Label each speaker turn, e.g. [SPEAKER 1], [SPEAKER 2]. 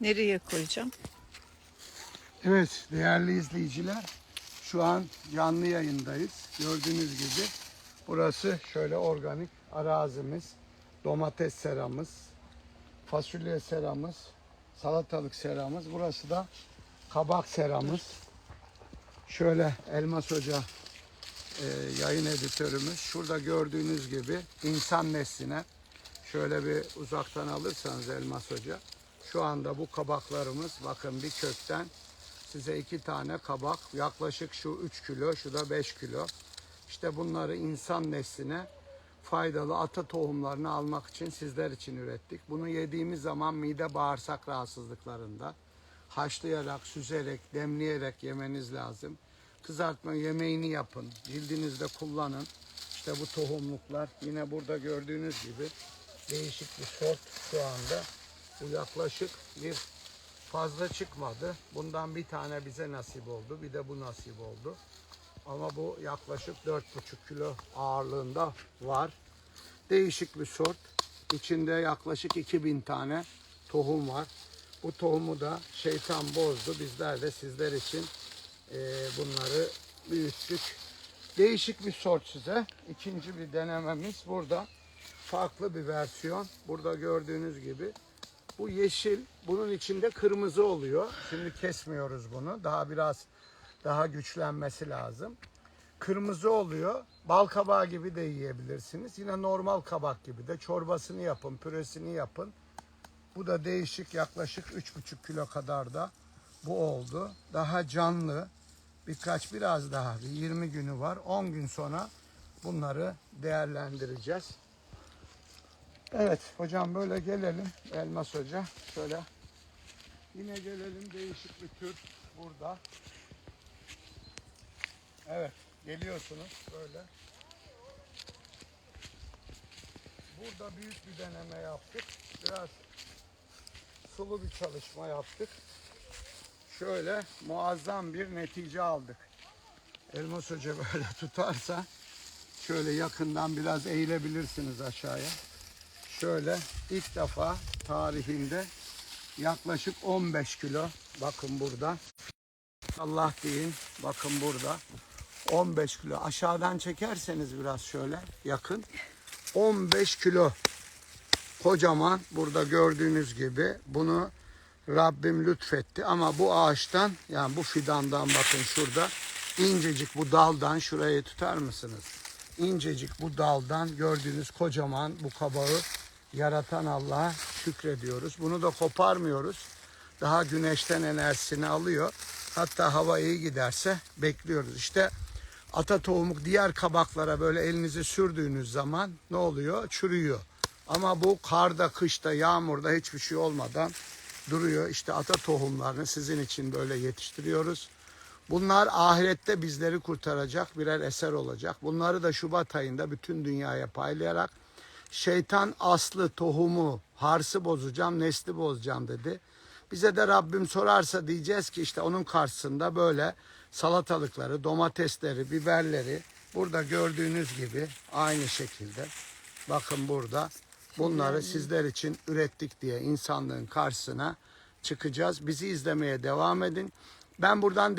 [SPEAKER 1] Nereye koyacağım?
[SPEAKER 2] Evet değerli izleyiciler şu an canlı yayındayız. Gördüğünüz gibi burası şöyle organik arazimiz. Domates seramız, fasulye seramız, salatalık seramız. Burası da kabak seramız. Şöyle Elmas Hoca e, yayın editörümüz. Şurada gördüğünüz gibi insan nesline şöyle bir uzaktan alırsanız Elmas Hoca. Şu anda bu kabaklarımız bakın bir kökten size iki tane kabak yaklaşık şu 3 kilo şu da 5 kilo. İşte bunları insan nesline faydalı ata tohumlarını almak için sizler için ürettik. Bunu yediğimiz zaman mide bağırsak rahatsızlıklarında haşlayarak, süzerek, demleyerek yemeniz lazım. Kızartma yemeğini yapın. Cildinizde kullanın. İşte bu tohumluklar yine burada gördüğünüz gibi değişik bir sort şu anda. Bu yaklaşık bir fazla çıkmadı. Bundan bir tane bize nasip oldu. Bir de bu nasip oldu. Ama bu yaklaşık 4,5 kilo ağırlığında var. Değişik bir sort. İçinde yaklaşık 2000 tane tohum var. Bu tohumu da şeytan bozdu. Bizler de sizler için eee, bunları büyüttük. Değişik bir sort size. İkinci bir denememiz burada. Farklı bir versiyon. Burada gördüğünüz gibi bu yeşil, bunun içinde kırmızı oluyor. Şimdi kesmiyoruz bunu. Daha biraz daha güçlenmesi lazım. Kırmızı oluyor. Bal kabağı gibi de yiyebilirsiniz. Yine normal kabak gibi de çorbasını yapın, püresini yapın. Bu da değişik yaklaşık 3,5 kilo kadar da bu oldu. Daha canlı. Birkaç biraz daha bir 20 günü var. 10 gün sonra bunları değerlendireceğiz. Evet hocam böyle gelelim Elmas Hoca. Şöyle yine gelelim değişik bir tür burada. Evet geliyorsunuz böyle. Burada büyük bir deneme yaptık. Biraz sulu bir çalışma yaptık. Şöyle muazzam bir netice aldık. Elmas Hoca böyle tutarsa şöyle yakından biraz eğilebilirsiniz aşağıya. Şöyle ilk defa tarihinde yaklaşık 15 kilo bakın burada. Allah deyin bakın burada. 15 kilo. Aşağıdan çekerseniz biraz şöyle yakın. 15 kilo. Kocaman burada gördüğünüz gibi bunu Rabbim lütfetti. Ama bu ağaçtan yani bu fidandan bakın şurada incecik bu daldan şurayı tutar mısınız? İncecik bu daldan gördüğünüz kocaman bu kabağı yaratan Allah'a şükrediyoruz. Bunu da koparmıyoruz. Daha güneşten enerjisini alıyor. Hatta hava iyi giderse bekliyoruz. İşte ata tohumuk diğer kabaklara böyle elinizi sürdüğünüz zaman ne oluyor? Çürüyor. Ama bu karda, kışta, yağmurda hiçbir şey olmadan duruyor. İşte ata tohumlarını sizin için böyle yetiştiriyoruz. Bunlar ahirette bizleri kurtaracak birer eser olacak. Bunları da Şubat ayında bütün dünyaya paylayarak şeytan aslı tohumu harsı bozacağım, nesli bozacağım dedi. Bize de Rabbim sorarsa diyeceğiz ki işte onun karşısında böyle salatalıkları, domatesleri, biberleri burada gördüğünüz gibi aynı şekilde bakın burada bunları sizler için ürettik diye insanlığın karşısına çıkacağız. Bizi izlemeye devam edin. Ben buradan